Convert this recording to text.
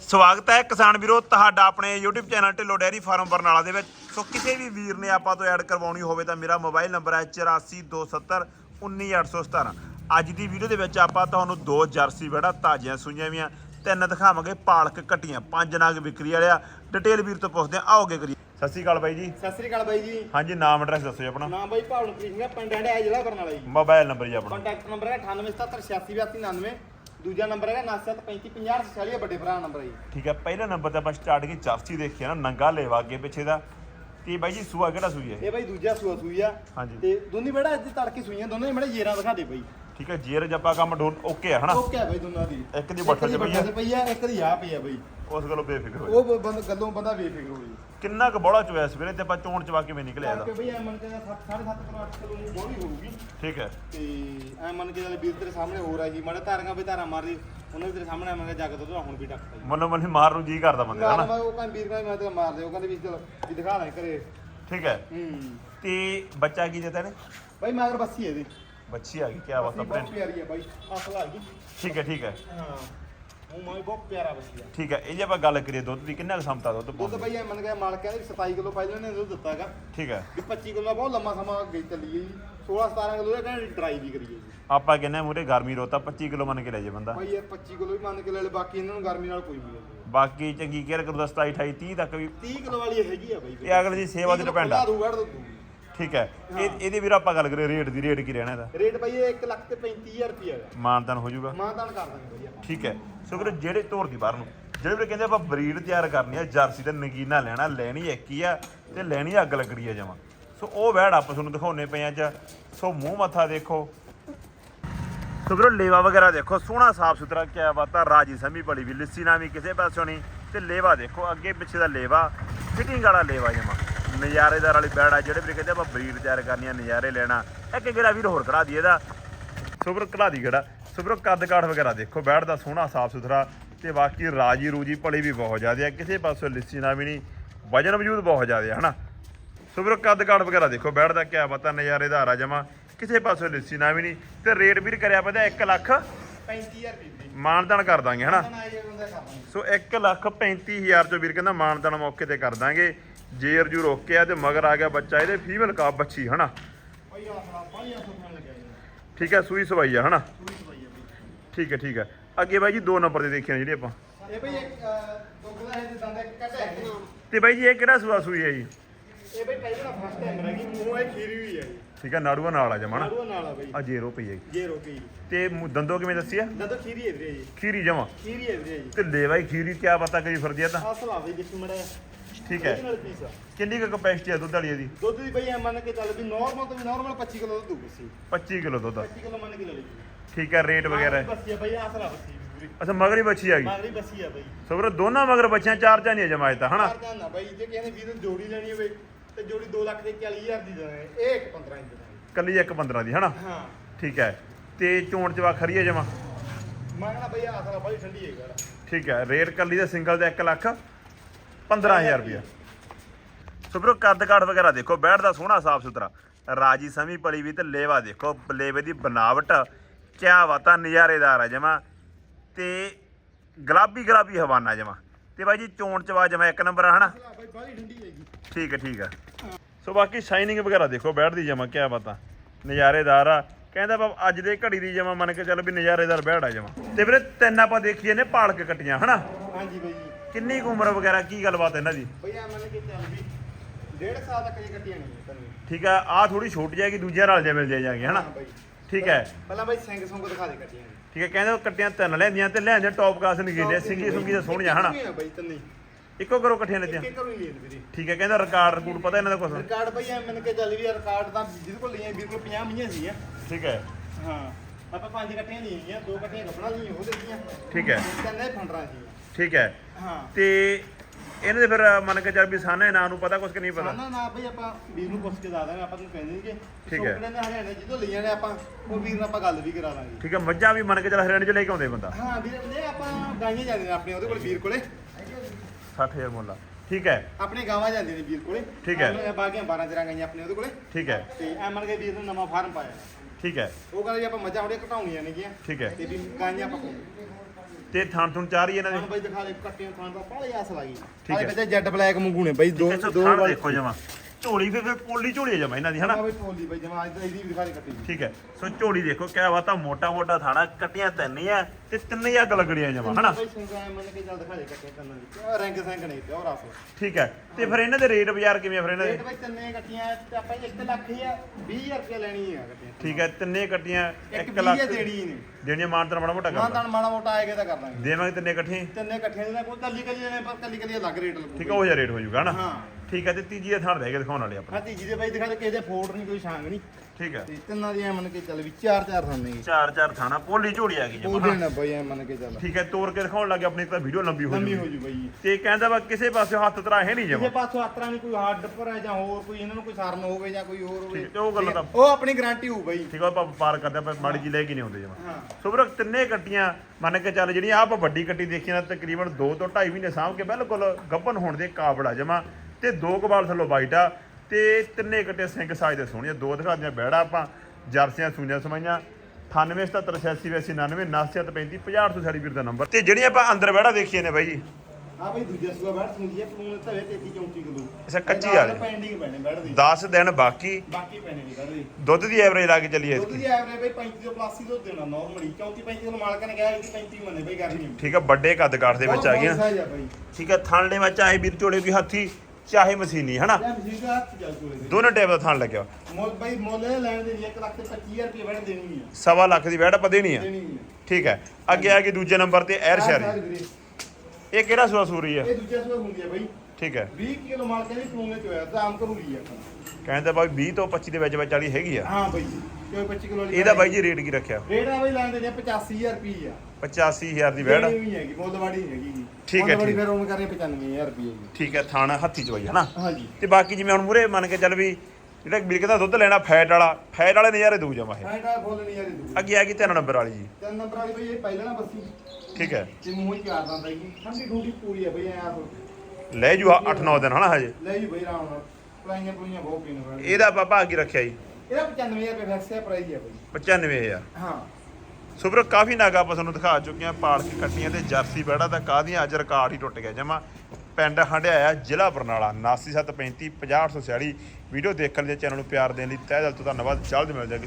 ਸਵਾਗਤ ਹੈ ਕਿਸਾਨ ਵੀਰੋ ਤੁਹਾਡਾ ਆਪਣੇ YouTube channel Dhillon dairy farm Barnala ਦੇ ਵਿੱਚ। ਸੋ ਕਿਸੇ ਵੀ ਵੀਰ ਨੇ ਆਪਾਂ ਤੋਂ ਐਡ ਕਰਵਾਉਣੀ ਹੋਵੇ ਤਾਂ ਮੇਰਾ ਮੋਬਾਈਲ ਨੰਬਰ ਹੈ 8427 19817 ਅੱਜ ਦੀ ਵੀਡੀਓ ਦੇ ਵਿੱਚ ਆਪਾਂ ਤੁਹਾਨੂੰ ਦੋ ਜਰਸੀ ਬੜਾ ਤਾਜ਼ੀਆਂ ਸੂਈਆਂ ਵੀਆਂ ਤਿੰਨ ਦਿਖਾਵਾਂਗੇ ਪਾਲਕ ਕਟੀਆਂ ਪੰਜ ਨਗ ਵਿਕਰੀ ਵਾਲਿਆ। ਡਿਟੇਲ ਵੀਰ ਤੋਂ ਪੁੱਛਦੇ ਆਓਗੇ ਕਰੀ ਸਤਿ ਸ਼੍ਰੀ ਅਕਾਲ ਬਾਈ ਜੀ। ਸਤਿ ਸ੍ਰੀ ਅਕਾਲ ਬਾਈ ਜੀ। ਹਾਂਜੀ ਨਾਮ ਐਡਰੈਸ ਦੱਸੋ ਜੀ ਆਪਣਾ। ਨਾਮ ਬਾਈ ਭਾਵਨ ਪ੍ਰੀਤ ਸਿੰਘ ਹੈ ਪਿੰਡ ਹੰਡਿਆ ਜ਼ਿਲ੍ਹਾ ਬਰਨਾਲਾ ਜੀ। ਮੋਬਾਈਲ ਨੰਬਰ ਜੀ ਆਪਣਾ। ਕੰਟੈਕਟ ਨੰਬਰ ਹੈ 9877868299 ਦੂਜਾ ਨੰਬਰ ਹੈਗਾ 973550 ਵੱਡੇ ਭਰਾ ਨੰਬਰ ਹੈ ਜੀ। ਠੀਕ ਹੈ ਪਹਿਲੇ ਨੰਬਰ ਤੇ ਆਪਾਂ ਸਟਾਰਟ ਕੀ ਜਰਸੀ ਦੇਖਿਆ ਨਾ ਨੰਗਾ ਲੇਵਾ ਅੱਗੇ ਪਿੱਛੇ ਦਾ। ਤੇ ਬਾਈ ਜੀ ਸੂਆ ਕਿਹੜਾ ਸੂਈ ਹੈ? ਇਹ ਬਾਈ ਦੂਜਾ ਸੂਆ ਸੂਈ ਆ। ਹਾਂਜੀ। ਤੇ ਦੋਨੀ ਬੜਾ ਅੱਜ ਤੜਕੇ ਸੂਈਆਂ ਦੋਨੋਂ ਬੜੇ ਜੇਰਾਂ ਦਿਖਾ ਦੇ ਬਾਈ। ਠੀਕ ਹੈ ਜੇਰ ਜੱਪਾ ਕੰਮ ਡੋਨ ਓਕੇ ਹੈ ਹਨਾ? ਓਕੇ ਆ ਬਾਈ ਦੋਨਾਂ ਦੀ। ਇੱਕ ਦੀ ਬੱਠਲ 'ਚ ਪਈ ਆ ਇੱਕ ਦੀ ਆ ਪਈ ਆ ਬਾਈ। ਉਸ ਗੱਲੋਂ ਬੇਫਿਕਰ ਹੋਏ ਉਹ ਬੰਦ ਗੱਲੋਂ ਬੰਦਾ ਬੇਫਿਕਰ ਹੋ ਜੀ। ਕਿੰਨਾ ਕੁ ਬੋਲਾ ਚੋਇਆ ਸਵੇਰੇ ਤੇ ਆਪਾਂ ਚੋਣ ਚਵਾ ਕਿਵੇਂ ਨਿਕਲਿਆ ਇਹਦਾ। ਬਈ ਐ ਮੰਨ ਕੇ 7 7.5 ਕਿਲੋ 8 ਕਿਲੋ ਦੀ ਬੋਲੀ ਹੋਊਗੀ। ਠੀਕ ਹੈ। ਤੇ ਐ ਮੰਨ ਕੇ ਚੱਲ ਵੀਰ ਤੇਰੇ ਸਾਹਮਣੇ ਹੋ ਰਿਹਾ ਜੀ ਮਾੜਾ ਧਾਰਾਂ ਵੀ ਧਾਰਾਂ ਮਾਰਦੀ ਉਹਨਾਂ ਵੀ ਤੇਰੇ ਸਾਹਮਣੇ ਆਵਾਂਗੇ ਜੱਗ ਤੋਂ ਹੁਣ ਵੀ ਟੱਕਦਾ ਮਨੋ ਮਨ ਮਾਰ ਨੂੰ ਜੀ ਕਰਦਾ ਬੰਦੇ ਦਾ ਮੈਂ ਉਹ ਕਹਿੰਦੇ ਵੀਰ ਕਹਿੰਦੇ ਮੈਂ ਤੇ ਮਾਰ ਦੇ ਉਹ ਕਹਿੰਦੇ ਵੀ ਚਲ ਵੀ ਦਿਖਾ ਲੈ ਘਰੇ। ਠੀਕ ਹੈ। ਹੂੰ। ਤੇ ਬੱਚਾ ਕੀ ਦਿੱਤਾ ਨੇ ਬਾਈ ਮਗਰ ਬੱਸੀ ਹੈ ਇਹਦੀ। ਬੱਚੀ ਆ ਗਈ ਕੀ ਬਾਤ ਬੱਸੀ ਬਹੁਤ ਆਪਣੇ ਪਿਆਰੀ ਹੈ ਬਾਈ ਅਸਲ ਆ ਗਈ ਠੀਕ ਹੈ ਠੀਕ ਹੈ। ਹਾਂ ਉਹ ਮਾਈ ਬਹੁਤ ਪਿਆਰਾ ਬੱਸੀ ਆ। ਠੀਕ ਹੈ ਇਹ ਜੇ ਆਪਾਂ ਗੱਲ ਕਰੀਏ ਦੁੱਧ ਦੀ ਕਿੰਨਾ ਕੁ ਸਮਤਾ ਦੁੱਧ ਦੁੱਧ ਪਾਉਂਦੇ ਬਾਈ ਐ ਮੰਨ ਗਿਆ ਮਾਲਕ ਕਹਿੰਦੇ ਵੀ 27 ਕਿਲੋ ਪਹਿਲਾਂ ਨੇ ਦੁੱਧ ਦਿੱਤਾ ਹੈਗਾ। ਠੀਕ ਹੈ। ਵੀ 25 ਕਿਲੋ ਬਹੁਤ ਲੰਮਾ ਸਮਾਂ ਗਈ ਚੱਲੀ ਹੈ ਜੀ। 16 17 ਕਿਲੋ ਦਾ ਕਹਿੰਦੇ ਡਰਾਈ ਵੀ ਕਰੀਏ ਜੀ। ਆਪਾਂ ਕਹਿੰਦੇ ਮੂਰੇ ਗਰਮੀ ਰੋਤਾ 25 ਕਿਲੋ ਮੰਨ ਕੇ ਲੈ ਜੇ ਬੰਦਾ। ਬਾਈ ਇਹ 25 ਕਿਲੋ ਵੀ ਮੰਨ ਕੇ ਲੈ ਲੈ ਬਾਕੀ ਇਹਨਾਂ ਨੂੰ ਗਰਮੀ ਨਾਲ ਕੋਈ ਨਹੀਂ ਹੈ ਬਾਕੀ ਚੰਗੀ ਕੇਅਰ ਕਰਦਾ 27 28 30 ਤੱਕ ਵੀ 30 ਕਿਲੋ ਵਾਲੀ ਹੈਗੀ ਆ ਬਾਈ। ਇਹ ਅਗਲੇ ਦੀ ਸੇਵਾ ਤੇ ਡਿਪੈਂਡ ਆ। ਦੂਗਾ ਠੀਕ ਹੈ। ਇਹ ਇਹਦੇ ਵੀਰ ਆਪਾਂ ਗੱਲ ਕਰੀਏ ਰੇਟ ਦੀ ਰੇਟ ਕੀ ਰਹਿਣਾ ਇਹਦਾ? ਰੇਟ ਬਾਈ ਇਹ 1 ਲੱਖ ਤੇ 35000 ਰੁਪਏ ਹੈਗਾ। ਮਾਨਤਨ ਹੋ ਜਾਊਗਾ। ਮਾਨਦਾਨ ਕਰ ਦਾਂਗੇ ਬਾਈ ਆਪਾਂ। ਠੀਕ ਹੈ। ਸੋ ਵੀਰੇ ਜਿਹੜੇ ਧੋਰ ਦੀ ਬਾਹਰ ਨੂੰ ਜਿਹੜੇ ਵੀਰੇ ਕਹਿੰਦੇ ਆਪਾਂ ਬਰੀਡ ਤਿਆਰ ਕਰਨੀ ਆ ਜਰਸੀ ਤੇ ਨਗੀਨਾ ਲੈਣਾ ਲੈਣੀ ਇੱਕ ਹੀ ਆ ਤੇ ਲੈਣੀ ਅੱਗ ਲੱਗਣੀ ਆ ਜਮਾ। ਸੋ ਉਹ ਵੈੜ ਆਪਾਂ ਤੁਹਾਨੂੰ ਦਿਖਾਉਣੇ ਪਏ ਆ ਚ ਸੋ ਮੂੰਹ ਮੱਥਾ ਦੇਖੋ। ਸੋ ਵੀਰੋ ਲੇਵਾ ਵਗੈਰਾ ਦੇਖੋ ਸੋਹਣਾ ਸਾਫ਼ ਸੁਥਰਾ ਕਿਆ ਬਾਤ ਆ ਰਾਜੀ ਸਮੀ ਪੜੀ ਵੀ ਲਿੱਸੀ ਨਾ ਵੀ ਕਿਸੇ ਪਾਸੋਂ ਨਹੀਂ। ਤੇ ਲੇਵਾ ਦੇਖੋ ਅੱਗੇ ਪਿੱਛੇ ਦਾ ਲੇਵਾ ਫਿਟਿੰਗ ਵਾਲਾ ਲੇਵਾ ਜਮਾ। ਨਜ਼ਾਰੇਦਾਰ ਵਾਲੀ ਬੈੜ ਆ ਜਿਹੜੇ ਵੀਰੇ ਕਹਿੰਦੇ ਆਪਾਂ ਬਰੀਡ ਤਿਆਰ ਕਰਨੀ ਆ ਨਜ਼ਾਰੇ ਲੈਣਾ। ਇੱਕ ਗੇੜਾ ਵੀਰ ਹੋਰ ਕਢਾ ਦੀ ਇਹਦਾ। ਸੁਬਰ ਕਢਾ ਦੀ ਗੇੜਾ ਸੁਬਰ ਕੱਦ ਕਾਠ ਵਗੈਰਾ ਦੇਖੋ ਬੈੜ ਦਾ ਸੋਹਣਾ ਸਾਫ਼ ਸੁਥਰਾ ਤੇ ਬਾਕੀ ਰਾਜੀ ਰੂਜੀ ਪੜੀ ਵੀ ਬਹੁਤ ਜ਼ਿਆਦਾ ਆ ਕਿਸੇ ਪਾਸੋਂ ਲਿੱਸੀ ਨਾ ਵੀ ਨਹੀਂ ਵਜਨ ਵਜੂਦ ਬਹੁਤ ਜ਼ਿਆਦਾ ਹਨਾ? ਸੁਬਰ ਕੱਦ ਕਾਠ ਵਗੈਰਾ ਦੇਖੋ ਬੈੜ ਦਾ ਕਿਆ ਪਤਾ ਨਜ਼ਾਰੇਦਾਰ ਆ ਜਮਾ ਕਿਸੇ ਪਾਸੋਂ ਲਿੱਸੀ ਨਾ ਵੀ ਨਹੀਂ। ਤੇ ਰੇਟ ਵੀਰ ਕਰਿਆ ਪਤਾ 1 ਲੱਖ 35000 ਰੁਪਏ ਮਾਨਦਾਨ ਕਰ ਦਾਂਗੇ ਹਨਾ? ਸੋ 1 ਲੱਖ 35000 ਚੋਂ ਵੀਰ ਕਹਿੰਦਾ ਮਾਨਦਾਨ ਮੌਕੇ ਤੇ ਕਰ ਦਾਂਗੇ। ਜੇਰ ਜੂ ਰੋਕਿਆ ਤੇ ਮਗਰ ਆ ਗਿਆ ਬੱਚਾ ਇਹਦੇ ਫੀਮੇਲ ਕਾਬ ਬੱਚੀ ਹਨਾ? ਬਾਈ ਠੀਕ ਹੈ ਸੂਈ ਸਵਾਈ ਆ ਹਨਾ? ਬਾਈ ਠੀਕ ਹੈ ਠੀਕ ਹੈ। ਅੱਗੇ ਬਾਈ ਜੀ ਦੋ ਨੰਬਰ ਦੇ ਦੇਖੇ ਨੇ ਜਿਹੜੇ ਆਪਾਂ। ਇਹ ਬਈ ਇੱਕ ਦੁੱਗਲਾ ਹੈ ਤੇ ਦੰਦ ਇੱਕ ਕੱਢ ਹੈ। ਤੇ ਬਾਈ ਜੀ ਇਹ ਕਿਹੜਾ ਸੂਆ ਸੂਈ ਹੈ ਜੀ? ਇਹ ਬਈ ਪਹਿਲਾਂ ਫਸਟ ਟਾਈਮ ਰਹੀ ਮੂੰਹ ਇਹ ਖੀਰੀ ਹੋਈ ਹੈ। ਠੀਕ ਹੈ ਨਾੜੂਆ ਨਾਲ ਆ ਜਮਾ ਨਾ ਨਾਲ ਆ ਬਈ। ਆ ਜੇਰੋ ਪਈ ਹੈ ਤੇ ਦੰਦੋ ਕਿਵੇਂ ਦੱਸੀ ਆ? ਦੰਦੋ ਖੀਰੀ ਹੈ ਵੀਰੇ ਜੀ ਖੀਰੀ ਜਮਾ। ਖੀਰੀ ਹੈ ਵੀਰੇ ਜੀ ਤੇ ਲੈਵਾ ਹੀ ਖੀਰੀ ਕਿਆ ਪਤਾ ਕਰੀ ਫਿਰਦੀ ਆ ਤਾਂ। ਅਸਲ ਆ ਬਈ ਦੇਖੀ ਮੜਾ ਠੀਕ ਹੈ। ਨਾਲ ਪੀਸ ਆ। ਕਿੰਨੀ ਕੁ ਕਪੈਸਿਟੀ ਆ ਦੁੱਧ ਵਾਲੀ ਇਹਦੀ? ਦੁੱਧ ਦੀ ਬਈ ਐ ਮੰਨ ਕੇ ਚੱਲ ਵੀ ਨਾਰਮਲ ਤੋਂ ਵੀ ਨਾਰਮਲ 25 ਕਿਲੋ ਦੁੱਧ ਦੂਗੀ ਸੀ। 25 ਕਿਲੋ ਦੁੱਧ। 25 ਕਿਲੋ ਮੰਨ ਕੇ ਲੈ ਲਈ ਠੀਕ ਹੈ ਰੇਟ ਵਗੈਰਾ। ਬੱਸੀ ਆ ਬਈ ਅਸਲ ਆ ਬੱਸੀ ਪੂਰੀ। ਅੱਛਾ ਮਗਰੀ ਬੱਚੀ ਆ ਗਈ। ਮਾਗਰੀ ਬੱਸੀ ਆ ਬਈ। ਸੋ ਵੀਰੋ ਦੋਨਾਂ ਮਗਰ ਬੱਚਿਆਂ ਚਾਰ ਚਾਂ ਨਹੀਂ ਜਮਾਇ ਤਾਂ ਹਨਾ? ਚਾਰ ਜਾਨਾ ਬਈ ਜੇ ਕਹਿੰਦੇ ਵੀਰ ਨੂੰ ਜੋੜੀ ਲੈਣੀ ਹੋਵੇ ਤੇ ਜੋੜੀ 2 ਲੱਖ ਦੇ 40000 ਦੀ ਦੇਣਾ ਇਹ ਇੱਕ 15 ਇੰਚ ਦਾ ਕੱਲੀ ਇੱਕ 15 ਦੀ ਹਨਾ? ਹਾਂ। ਠੀਕ ਹੈ। ਤੇ ਚੋਣ ਚਵਾ ਖਰੀ ਹੈ ਜਮਾ? ਮੈਂ ਕਹਿੰਦਾ ਬਈ ਅਸਲ ਬੜੀ ਠੰਡੀ ਹੈ ਯਾਰ। ਠੀਕ ਹੈ ਰੇਟ ਕੱਲੀ ਦਾ ਸਿੰਗਲ ਦਾ 1 ਲੱਖ। 15000 ਰੁਪਇਆ। ਸੋ ਵੀਰੋ, ਕੱਦ ਕਾਠ ਵਗੈਰਾ ਦੇਖੋ ਬੈਠ ਦਾ ਸੋਹਣਾ, ਸਾਫ਼ ਸੁਥਰਾ। ਰਾਜੀ ਸਮੀ ਪਲੀ ਵੀ ਤੇ ਲੇਵਾ ਦੇਖੋ, ਲੇਵੇ ਦੀ ਬਨਾਵਟ, ਕਿਆ ਵਾਤਾ, ਨਜ਼ਾਰੇਦਾਰ ਆ ਜਮਾ। ਤੇ ਗੁਲਾਬੀ ਗੁਲਾਬੀ ਹਵਾਨਾ ਜਮਾ। ਤੇ ਬਾਈ ਜੀ, ਚੋਣ ਚਵਾ ਜਮਾ ਇੱਕ ਨੰਬਰ ਆ, ਹਨਾ? ਅਸਲ ਠੀਕ ਹੈ ਠੀਕ ਆ। ਸੋ ਬਾਕੀ ਸ਼ਾਈਨਿੰਗ ਵਗੈਰਾ ਦੇਖੋ ਬੈਠ ਦੀ ਜਮਾ, ਕਿਆ ਬਾਤਾਂ ਨਜ਼ਾਰੇਦਾਰ ਆ। ਕਹਿੰਦਾ ਬਾ ਅੱਜ ਦੇ ਘੜੀ ਦੀ ਜਮਾ ਮੰਨ ਕੇ ਚੱਲ ਵੀ ਨਜ਼ਾਰੇਦਾਰ ਬੈਠ ਆ ਜਮਾ। ਤੇ ਵੀਰੇ, ਤਿੰਨ ਆਪਾਂ ਦੇਖੀਏ ਨੇ ਪਾਲਕ ਕੱਟੀਆਂ, ਹਨਾ? ਹਾਂਜੀ ਬਈ ਕਿੰਨੀ ਕੁ ਉਮਰ ਵਗੈਰਾ ਕੀ ਗੱਲਬਾਤ ਇਹਨਾਂ ਦੀ? ਬਈ ਆ ਮੰਨ ਕੇ ਚੱਲ ਵੀ ਡੇਢ ਸਾਲ ਤੱਕ ਇਹ ਕੱਟੀਆਂ ਨਹੀਂ ਤੈਨੂੰ। ਠੀਕ ਹੈ ਆ ਥੋੜੀ ਛੋਟੀ ਜਾਏਗੀ ਦੂਜਿਆਂ ਨਾਲ ਜੇ ਮਿਲ ਜਾਏਗੀ ਹਨਾ? ਹਾਂ ਬਈ। ਠੀਕ ਹੈ। ਪਹਿਲਾਂ ਬਈ ਸਿੰਘ ਸੰਗ ਦਿਖਾ ਦੇ ਕੱਟੀਆਂ ਠੀਕ ਹੈ ਕਹਿੰਦੇ ਉਹ ਕੱਟੀਆਂ ਤਿੰਨ ਲੈਂਦੀਆਂ ਤੇ ਲੈਂਦੀਆਂ ਟੌਪ ਕਲਾਸ ਨਗੀਨੇ ਸਿੰਗੀ ਸੁੰਗੀ ਦਾ ਸੋਹਣੀਆਂ ਹਨਾ? ਹਾਂ ਬਈ ਤੰਨੀ ਇੱਕੋ ਕਰੋ ਇਕੱਠੀਆਂ ਇੱਕ ਲੈਂਦੀਆਂ। ਇੱਕ ਕਰੋ ਹੀ ਲੈਣ ਵੀਰੇ। ਠੀਕ ਹੈ ਕਹਿੰਦਾ ਰਿਕਾਰਡ ਰਿਕੂਡ ਪਤਾ ਇਹਨਾਂ ਦਾ ਕੁਛ? ਰਿਕਾਰਡ ਬਈ ਐ ਮੰਨ ਕੇ ਚੱਲ ਵੀ ਰਿਕਾਰਡ ਤਾਂ ਜਿਹਦੇ ਕੋਲ ਲਈਆਂ ਵੀਰ ਕੋਲ 50 ਮੀਆਂ ਸੀਗੀਆਂ। ਠੀਕ ਹੈ। ਹਾਂ ਆਪਾਂ ਪੰਜ ਕੱਟੀਆਂ ਲਈਆਂ ਦੋ ਕੱਟੀਆਂ ਕੱਪੜਾ ਲਈਆਂ ਉਹਦੇ ਦੀਆਂ ਠੀਕ ਹੈ। ਤਿੰਨੇ ਫੰਡਰਾਂ ਸੀ ਠੀਕ ਹੈ। ਹਾਂ। ਤੇ ਇਹਨਾਂ ਦੇ ਫਿਰ ਮੰਨ ਕੇ ਚੱਲ ਵੀ ਸਾਨੇ ਨਾਂ ਨੂੰ ਪਤਾ ਕੁਛ ਕਿ ਨਹੀਂ ਪਤਾ? ਨਾ ਨਾ ਬਈ ਆਪਾਂ ਵੀਰ ਨੂੰ ਪੁੱਛ ਕੇ ਦੱਸ ਦਾਂਗੇ ਆਪਾਂ ਨੂੰ ਕਹਿੰਦੇ ਨਹੀਂਗੇ ਠੀਕ ਹੈ। ਨੇ ਹਰਿਆਣੇ ਜਦੋਂ ਲਈਆਂ ਨੇ ਆਪਾਂ ਉਹ ਵੀਰ ਨਾਲ ਆਪਾਂ ਗੱਲ ਵੀ ਕਰਾ ਦਾਂਗੇ। ਠੀਕ ਹੈ ਮੱਝਾਂ ਵੀ ਮੰਨ ਕੇ ਚੱਲ ਹਰਿਆਣੇ ਚ ਲੈ ਕੇ ਆਉਂਦੇ ਬੰਦਾ। ਹਾਂ ਵੀਰ ਨੇ ਆਪਾਂ ਗਾਈਆਂ ਜਾਂਦੇ ਨੇ ਆਪਣੇ ਉਹਦੇ ਕੋਲ ਵੀਰ ਕੋਲੇ। 60000 ਮੁੱਲਾ ਠੀਕ ਹੈ। ਆਪਣੇ ਗਾਵਾਂ ਜਾਂਦੇ ਨੇ ਵੀਰ ਕੋਲੇ। ਠੀਕ ਹੈ। ਬਾਗੀਆਂ 12 13 ਗਾਈਆਂ ਆਪਣੇ ਉਹਦੇ ਕੋਲੇ। ਠੀਕ ਹੈ। ਤੇ ਐ ਮੰਨ ਕੇ ਵੀਰ ਨੇ ਨਵਾਂ ਫਾਰਮ ਪਾਇਆ। ਠੀਕ ਹੈ। ਉਹ ਕਹਿੰਦਾ ਜੀ ਆਪਾਂ ਮੱਝਾਂ ਉਹਦੇ ਘਟਾਉਣੀਆਂ ਨੇਗੀਆਂ। ਠੀਕ ਹੈ। ਤੇ ਵੀ ਗਾਈਆਂ ਆਪਾਂ ਤੇ ਥਣ ਥਣ ਚਾਹ ਰਹੀ ਇਹਨਾਂ ਹੁਣ ਦੇ ਬਈ ਦਿਖਾ ਲੈ ਕੱਟੀਆਂ ਥਾਂ ਦਾ ਪਾਲੇ ਆਸ ਲਾਗੀ ਠੀਕ ਹੈ। ਵਿੱਚ ਜੈਡ ਬਲੈਕ ਮੰਗੂ ਨੇ ਬਈ ਦੋ ਦੋ ਦੋ ਥਣ ਵਾਲੀ ਦੇਖੋ ਜਮਾ। ਝੋਲੀ ਫਿਰ ਫਿਰ ਪੋਲੀ ਝੋਲੀ ਜਮਾ ਇਹਨਾਂ ਦੀ ਹਨਾ? ਹਾਂ ਬਈ ਟੋਲੀ ਬਈ ਜਮਾ ਅੱਜ ਤਾਂ ਇਹਦੀ ਵੀ ਦਿਖਾ ਦੇ ਕੱਟੀ ਠੀਕ ਹੈ ਸੋ ਝੋਲੀ ਦੇਖੋ ਕਿਆ ਬਾਤ ਆ ਮੋਟਾ ਮੋਟਾ ਥਾਣਾ ਕੱਟੀਆਂ ਤਿੰਨ ਹੀ ਆ ਤੇ ਤਿੰਨ ਹੀ ਅੱਗ ਲੱਗਣੀਆਂ ਜਮਾ ਹਨਾ? ਬਈ ਸਿੰਗਾ ਮੰਨ ਕੇ ਚੱਲ ਦਿਖਾ ਦੇ ਕੱਟੀਆਂ ਕੰਨਾਂ ਦੀ। ਕਿਆ ਰੰਗ ਸੰਗ ਨਹੀਂ ਪਿਆ ਰਸ। ਠੀਕ ਹੈ ਤੇ ਫਿਰ ਇਹਨਾਂ ਦੇ ਰੇਟ ਬਾਜ਼ਾਰ ਕਿਵੇਂ ਆ ਫਿਰ ਇਹਨਾਂ ਰੇਟ ਦੇ ਬਈ ਤਿੰਨੇ ਕੱਟੀਆਂ ਤੇ ਆਪਾਂ 1 ਲੱਖ ਹੀ ਆ 20000 ਰੁਪਏ ਲੈਣੀ ਆ ਕੱਟੀਆਂ। ਠੀਕ ਹੈ ਤਿੰਨੇ ਕੱਟੀਆਂ ਇੱਕ 1 ਲੱਖ। ਦੇਣੀ ਨੇ ਦੇਣੀਆਂ ਮਾਨਤਨ ਮਾੜਾ ਮੋਟਾ ਮਾਂ ਤਾਂ ਮਾੜਾ ਮੋਟਾ ਆਏਗਾ ਤਾਂ ਕਰ ਦਾਂਗੇ ਦੇਵਾਂਗੇ ਤਿੰਨੇ ਇਕੱਠੇ ਤਿੰਨੇ ਇਕੱਠੇ ਦੇ ਕੋਈ ਕੱਲੀ ਕੱਲੀ ਲੈਣੇ ਪਰ ਕੱਲੀ ਕੱਲੀ ਅਲੱਗ ਰੇਟ ਲੱਗੂ ਠੀਕ ਹੈ ਉਹ ਜਿਹਾ ਰੇਟ ਹੋ ਜਾਊਗਾ ਹਨਾ? ਹਾਂ। ਠੀਕ ਹੈ ਤੇ ਤੀਜੀ ਦਾ ਥਾਣ ਰਹਿ ਗਿਆ ਦਿਖਾਉਣ ਵਾਲੇ ਆਪਣੇ। ਹਾਂ ਤੀਜੀ ਦੇ ਬਾਈ ਦਿਖਾ ਦੇ ਕਿਸੇ ਦੇ ਫੋੜ ਨਹੀਂ ਕੋਈ ਛਾਂਗ ਨਹੀਂ। ਠੀਕ ਹੈ ਤੇ ਤਿੰਨਾਂ ਦੀ ਐ ਮੰਨ ਕੇ ਚੱਲ ਵੀ ਚਾਰ ਚਾਰ ਥਾਨੇ ਚਾਰ ਚਾਰ ਥਾਣਾ ਪੋਲੀ ਝੋਲੀ ਆ ਗਈ ਜਮਾ ਉਹਦੇ ਨਾ ਬਾਈ ਐ ਮੰਨ ਕੇ ਚੱਲ। ਠੀਕ ਹੈ ਤੋੜ ਕੇ ਦਿਖਾਉਣ ਲੱਗੇ ਆਪਣੀ ਤਾਂ ਵੀਡੀਓ ਲੰਬੀ ਹੋ ਲੰਮੀ ਹੋ ਜੂ ਬਾਈ। ਤੇ ਕਹਿੰਦਾ ਵਾ ਕਿਸੇ ਪਾਸੇ ਹੱਥ ਤਰਾ ਹੈ ਨਹੀਂ ਕਿਸੇ ਜਮਾ ਪਾਸੋਂ ਆਤਰਾ ਨਹੀਂ ਕੋਈ ਹੱਡ ਪਰ ਹੈ ਜਾਂ ਹੋਰ ਕੋਈ ਇਹਨਾਂ ਨੂੰ ਕੋਈ ਸਾਰਨ ਹੋਵੇ ਜਾਂ ਕੋਈ ਹੋਰ ਹੋਵੇ। ਠੀਕ ਹੈ, ਉਹ ਗੱਲ ਤਾਂ- ਉਹ ਆਪਣੀ ਗਾਰੰਟੀ ਹੋਊ ਬਾਈ। ਠੀਕ ਆ ਆਪਾਂ ਵਪਾਰ ਕਰਦੇ ਆਪਾਂ ਮਾੜੀ ਜੀ ਲੈ ਕੇ ਨਹੀਂ ਹੁੰਦੇ ਜਮਾ। ਸੋ ਵੀਰੋ ਤਿੰਨੇ ਕੱਟੀਆਂ ਮੰਨ ਕੇ ਚੱਲ ਜਿਹੜੀਆਂ ਆਪ ਵੱਡੀ ਕੱਟੀ ਦੇਖੀ ਨਾ ਤਕਰੀਬਨ 2 ਤੋਂ 2.5 ਮਹੀਨੇ ਸਾਂਭ ਕੇ ਬਿਲਕੁਲ ਗੱਭਨ ਹੋਣ ਦੇ ਕਾਬੜਾ ਜਮਾ। ਤੇ ਦੋ ਕਬਾਲ ਥੱਲੋਂ ਵਾਈਟ ਆ ਤੇ ਤਿੰਨੇ ਕੱਟੇ ਸਿੰਘ ਸਾਈਜ਼ ਦੇ ਸੋਹਣੀਆਂ ਦੋ ਦਿਖਾ ਦੀਆਂ ਬੈੜਾ ਆਪਾਂ ਜਰਸੀਆਂ ਸੂਈਆਂ ਸਮਾਈਆਂ 98 77 86 99 97 35 50 ਤੋਂ ਸਾਡੀ ਵੀਰ ਦਾ ਨੰਬਰ ਤੇ ਜਿਹੜੀਆਂ ਆਪਾਂ ਅੰਦਰ ਬੈੜਾ ਦੇਖੀਆਂ ਨੇ ਬਾਈ ਜੀ। ਹਾਂ ਬਾਈ ਦੂਜਾ ਸੂਆ ਬੈਠ ਸੁਣਦੀ ਹੈ ਪੂਣ ਤਵੇ 33 34 ਕਿਲੋ। ਅੱਛਾ, ਕੱਚੀ ਵਾਲੇ। ਪੈਂਡਿੰਗ ਪੈਣੇ ਬੈਠ ਦੀ। 10 ਦਿਨ ਬਾਕੀ। ਬਾਕੀ ਪੈਣੇ ਨਹੀਂ ਬੈਠ ਦੀ। ਦੁੱਧ ਦੀ ਐਵਰੇਜ ਲਾ ਕੇ ਚੱਲੀਏ ਦੁੱਧ ਦੀ ਐਵਰੇਜ ਬਈ 35 ਤੋਂ ਪਲੱਸ ਹੀ ਦੁੱਧ ਦੇਣਾ ਨਾਰਮਲੀ 34 35 ਕਿਲੋ ਮਾਲਕਾਂ ਨੇ ਕਿਹਾ ਕਿ 35 ਮੰਨੇ ਬਈ ਕਰਨੀ ਠੀਕ ਆ ਵੱਡੇ ਕੱਦ ਕਾਠ ਦੇ ਵਿੱਚ ਆ ਗਈਆਂ। ਆ ਠੀਕ ਆ ਥਣ ਦੇ ਵਿੱਚ ਚਾਹੇ ਵੀਰ ਝੋਲੇ ਵੀ ਹੱਥੀ। ਚਾਹੇ ਮਸ਼ੀਨੀ ਹਨਾ? ਇਹ ਮਸ਼ੀਨ ਦਾ ਹੱਥ ਚੱਲ ਚੁਲੇ ਦੇ ਦੋਨੇ ਟਾਈਪ ਦਾ ਥਣ ਲੱਗਿਆ। ਮੁੱਲ ਬਾਈ ਮੁੱਲ ਇਹ ਲੈਣ ਦੇ 1 ਲੱਖ ਤੇ 25000 ਰੁਪਏ ਬੈਠ ਦੇਣੀ ਆ। ਸਵਾ ਲੱਖ ਦੀ ਵੈਟ ਆਪਾਂ ਦੇਣੀ ਆ। ਦੇਣੀ ਨਹੀਂ ਆ। ਠੀਕ ਹੈ। ਅੱਗੇ ਆ ਗਈ ਦੂਜੇ ਨੰਬਰ ਤੇ ਐਰ ਸ਼ਹਿਰੀ। ਇਹ ਕਿਹੜਾ ਸੂਆ ਸੂਰੀ ਆ? ਇਹ ਦੂਜਾ ਸੂਆ ਹੁੰਦੀ ਆ ਬਾਈ। ਠੀਕ ਹੈ। 20 ਕਿਲੋ ਮਾਲਕਾਂ ਦੀ ਪੂਣੇ ਚ ਹੋਇਆ ਤਾਂ ਆਮ ਕਰੂਗੀ ਆ ਕਹਿੰਦੇ ਬਾਈ 20 ਤੋਂ 25 ਦੇ ਵਿੱਚ ਵਿੱਚ ਵਾਲੀ ਹੈਗੀ ਆ। ਹਾਂ ਬਾਈ। ਕਿਉਂ 25 ਕਿਲੋ ਵਾਲੀ ਇਹਦਾ ਬਾਈ ਜੀ ਰੇਟ ਕੀ ਰੱਖਿਆ? ਰੇਟ ਆ ਬਾਈ ਲੈਣ ਦੇ ਨੇ 85000 ਰੁਪਏ ਆ। 85000 ਦੀ ਵੈਟ ਦੇਣੀ ਵੀ ਹੈਗੀ ਮੁੱਲਵਾੜੀ ਨਹੀਂ ਹੈਗੀ ਠੀਕ ਹੈ, ਠੀਕ। ਫਿਰ ਉਹਨੂੰ ਕਰਨੀ 95000 ਰੁਪਏ ਠੀਕ ਹੈ ਥਾਣਾ ਹੱਥੀ ਚ ਬਾਈ ਹਨਾ ਹਾਂਜੀ। ਤੇ ਬਾਕੀ ਜਿਵੇਂ ਹੁਣ ਮੂਰੇ ਮੰਨ ਕੇ ਚੱਲ ਵੀ ਜਿਹੜਾ ਕਹਿੰਦਾ ਦੁੱਧ ਲੈਣਾ ਫੈਟ ਵਾਲਾ ਫੈਟ ਵਾਲੇ ਨਜ਼ਾਰੇ ਦੂ ਜਮਾ ਇਹ। ਫੁੱਲ ਨਹੀਂ ਦੂ ਅੱਗੇ ਆ ਗਈ ਤਿੰਨ ਨੰਬਰ ਵਾਲੀ ਜੀ। ਤਿੰਨ ਨੰਬਰ ਵਾਲੀ ਬਈ ਇਹ ਪਹਿਲਾਂ ਨਾ ਬੱਸੀ। ਠੀਕ ਹੈ। ਤੇ ਮੂੰਹ ਹੀ ਚਾਰ ਦਿੰਦਾ ਜੀ। ਠੰਡੀ ਠੂਡੀ ਪੂਰੀ ਆ ਬਈ ਐ ਆਪ ਲੈ ਜੂ 8-9 ਦਿਨ ਹਨਾ ਹਜੇ। ਲੈ ਜੀ ਬਈ ਆਰਾਮ ਨਾਲ। ਪਲਾਈਆਂ ਪੂਰੀਆਂ ਬਹੁਤ ਪੀਣ ਵਾਲੀ ਇਹਦਾ ਆਪਾਂ ਭਾਅ ਕੀ ਰੱਖਿਆ ਜੀ। ਇਹਦਾ 95000 ਰੁਪਏ ਫਿਕਸ ਹੈ ਪ੍ਰਾਈਸ ਹੈ ਬਈ। 95000 ਹਾਂ। ਸੋ ਵੀਰੋ ਕਾਫੀ ਨਾਗਾ ਆਪਾਂ ਤੁਹਾਨੂੰ ਦਿਖਾ ਚੁੱਕੇ ਹਾਂ ਪਾਲ ਕੇ ਕੱਟੀਆਂ ਤੇ ਜਰਸੀ ਬੈੜਾ ਤਾਂ ਕਾਹਦੀਆਂ ਅੱਜ ਰਿਕਾਰਡ ਹੀ ਟੁੱਟ ਗਿਆ। ਜਮਾ ਪਿੰਡ ਹੰਡਿਆਇਆ ਜ਼ਿਲ੍ਹਾ ਬਰਨਾਲਾ 9735 50846 ਵੀਡੀਓ ਦੇਖਣ ਲਈ ਚੈਨਲ ਨੂੰ ਪਿਆਰ ਦੇਣ ਲਈ ਤਹਿ ਦਿਲ ਤੋਂ ਧੰਨਵਾਦ। ਜਲਦ ਮਿਲ ਜਾਏਗੀ